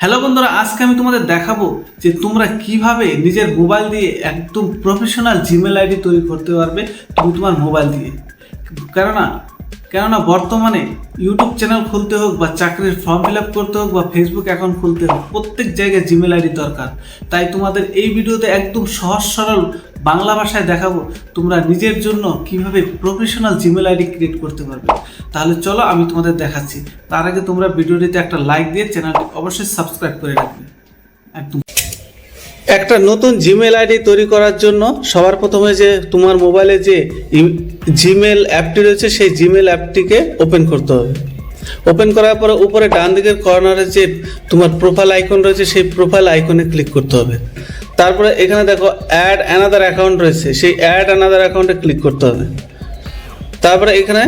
Hello বন্ধুরা, আজকে আমি তোমাদের দেখাবো যে তোমরা কীভাবে নিজের মোবাইল দিয়ে একদম প্রফেশনাল জিমেল আইডি তৈরি করতে পারবে তুমি তোমার মোবাইল দিয়ে। কেননা কেননা বর্তমানে ইউটিউব চ্যানেল খুলতে হোক বা চাকরির ফর্ম ফিল করতে হোক বা ফেসবুক অ্যাকাউন্ট খুলতে হোক, প্রত্যেক জায়গায় জিমেল আইডি দরকার। তাই তোমাদের এই ভিডিওতে একদম সহজ সরল বাংলা ভাষায় দেখাবো তোমরা নিজের জন্য কীভাবে প্রফেশনাল জিমেল আইডি ক্রিয়েট করতে পারবে। তাহলে চলো আমি তোমাদের দেখাচ্ছি। তার আগে তোমরা ভিডিওটিতে একটা লাইক দিয়ে চ্যানেলটি অবশ্যই সাবস্ক্রাইব করে রাখবে। একদম। একটা নতুন জিমেল আইডি তৈরি করার জন্য সবার প্রথমে যে তোমার মোবাইলে যে জিমেল অ্যাপটি রয়েছে, সেই জিমেল অ্যাপটিকে ওপেন করতে হবে। ওপেন করার পরে উপরে ডান দিকের কর্নারে যে তোমার প্রোফাইল আইকন রয়েছে, সেই প্রোফাইল আইকনে ক্লিক করতে হবে। তারপরে এখানে দেখো অ্যাড অ্যানাদার অ্যাকাউন্ট রয়েছে, সেই অ্যাড অ্যানাদার অ্যাকাউন্টে ক্লিক করতে হবে। তারপরে এখানে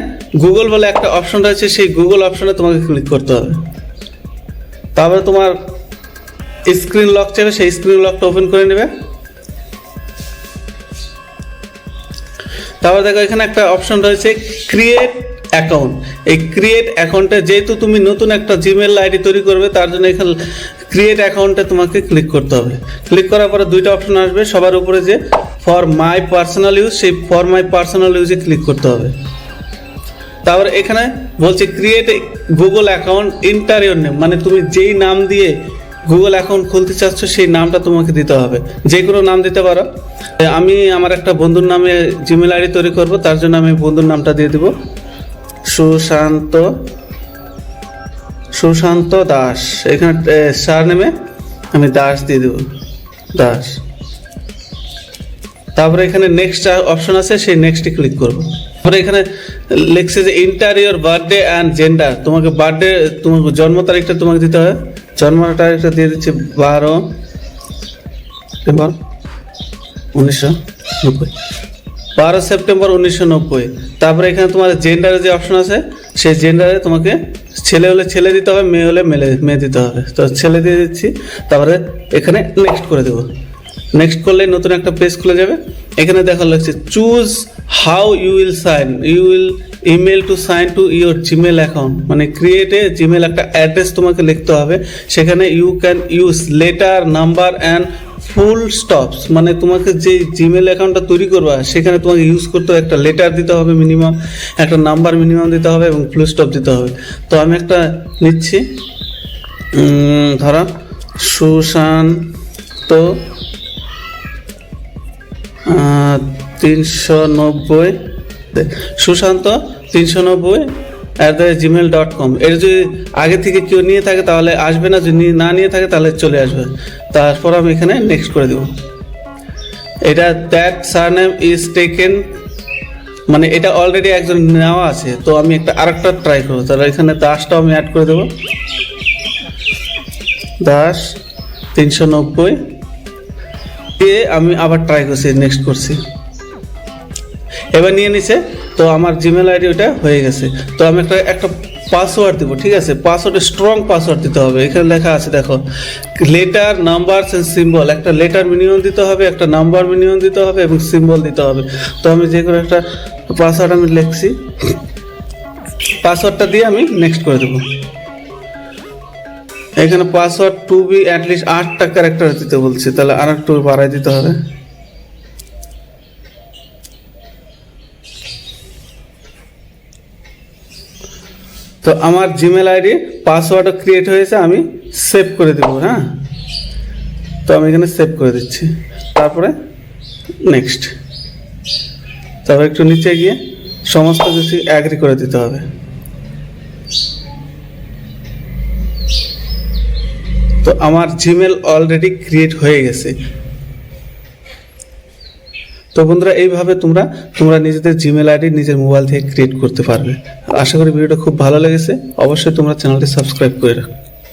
গুগল বলে একটা অপশন রয়েছে, সেই গুগল অপশনে তোমাকে ক্লিক করতে হবে। তারপরে তোমার স্ক্রিন লক চাইবে সেই স্ক্রিন লকটা ওপেন করে নেবে। তারপর দেখো, এখানে একটা অপশন রয়েছে ক্রিয়েট অ্যাকাউন্ট এই ক্রিয়েট অ্যাকাউন্টে যেহেতু তুমি নতুন একটা জিমেল আইডি তৈরি করবে, তার জন্য এখানে ক্রিয়েট অ্যাকাউন্টে তোমাকে ক্লিক করতে হবে। ক্লিক করার পরে দুইটা অপশন আসবে, সবার উপরে যে ফর মাই পার্সোনাল ইউজ সেই ফর মাই পার্সোনাল ইউজে ক্লিক করতে হবে। তারপর এখানে বলছে create Google account enter your name মানে তুমি যেই নাম দিয়ে গুগল অ্যাকাউন্ট খুলতে চাচ্ছ, সেই নামটা তোমাকে দিতে হবে। যে কোনো নাম দিতে পারো। আমি আমার একটা বন্ধুর নামে জিমেল আইডি তৈরি করব, তার জন্য আমি বন্ধুর নামটা দিয়ে দিব। সুশান্ত সুশান্ত দাস। এখানে সার নেমে আমি দাস দিয়ে দেব। দাস। তারপরে এখানে নেক্সট অপশন আছে, সেই নেক্সটে ক্লিক করব। তারপরে এখানে লেখছে যে enter your birthday and gender তোমাকে বার্থডে তোমার জন্ম তারিখটা তোমাকে দিতে হবে। জন্ম তারিখটা দিয়ে দিচ্ছে বারো। সেপ্টেম্বর উনিশশো নব্বই। বারো সেপ্টেম্বর উনিশশো নব্বই। তারপরে এখানে তোমার জেন্ডারে যে অপশন আছে, সেই জেন্ডারে তোমাকে ছেলে হলে ছেলে দিতে হবে, মেয়ে হলে মেলে, মেয়ে দিতে হবে। তো ছেলে দিয়ে দিচ্ছি। তারপরে এখানে নেক্সট করে দেবো। নেক্সট করলে নতুন একটা পেজ খুলে যাবে। এখানে দেখা লাগছে choose how you will sign you will email to sign to your Gmail account মানে ক্রিয়েটে জিমেল একটা অ্যাড্রেস তোমাকে লিখতে হবে। সেখানে you can use letter number and full stops মানে তোমাকে যে জিমেল অ্যাকাউন্টটা তৈরি করবা, সেখানে তোমাকে ইউজ করতে হবে একটা লেটার দিতে হবে মিনিমাম একটা নাম্বার মিনিমাম দিতে হবে এবং ফুল স্টপ দিতে হবে। তো আমি একটা নিচ্ছি। ধরা, সুশান্ত তিনশো নব্বই। সুশান্ত, তিনশো নব্বই at the Gmail dot com এটা যদি আগে থেকে কেউ নিয়ে থাকে তাহলে আসবে না, যদি না নিয়ে থাকে তাহলে চলে আসবে। তারপর আমি এখানে নেক্সট করে দেব। এটা দ্যাট সারনেম ইজ টেকেন মানে এটা অলরেডি একজন নেওয়া আছে, তো আমি একটা আরেকটা ট্রাই করব। তাহলে এখানে দাসটাও আমি অ্যাড করে দেবো। দাস, তিনশো নব্বই। দিয়ে আমি আবার ট্রাই করছি নেক্সট করছি। এবার নিয়ে নিছে, তো আমার জিমেল আইডি ওটা হয়ে গেছে। তো আমি একটা একটা পাসওয়ার্ড দেবো, ঠিক আছে? পাসওয়ার্ডে স্ট্রং পাসওয়ার্ড দিতে হবে। এখানে লেখা আছে, দেখো লেটার নাম্বার সিম্বল একটা লেটার মিনিমাম দিতে হবে, একটা নাম্বার মিনিমাম দিতে হবে এবং সিম্বল দিতে হবে। তো আমি যে কোনো একটা পাসওয়ার্ড আমি লিখছি। পাসওয়ার্ডটা দিয়ে আমি নেক্সট করে দেবো। এখানে password to be at least আটটা ক্যারেক্টার দিতে বলছে, তাহলে আর একটু বাড়াই দিতে হবে। তো আমার জিমেল আইডি পাসওয়ার্ডও ক্রিয়েট হয়েছে, আমি সেভ করে দেবো হ্যাঁ? তো আমি এখানে সেভ করে দিচ্ছি। তারপরে নেক্সট তারপর একটু নিচে গিয়ে সমস্ত কিছু অ্যাগ্রি করে দিতে হবে। তো আমার জিমেল অলরেডি ক্রিয়েট হয়ে গেছে। তো বন্ধুরা, এইভাবে তোমরা তোমরা নিজেদের জিমেল আইডি নিজের মোবাইল থেকে ক্রিয়েট করতে পারবে। আশা করি ভিডিওটা খুব ভালো লেগেছে। অবশ্যই তোমরা চ্যানেলটি সাবস্ক্রাইব করে রাখো।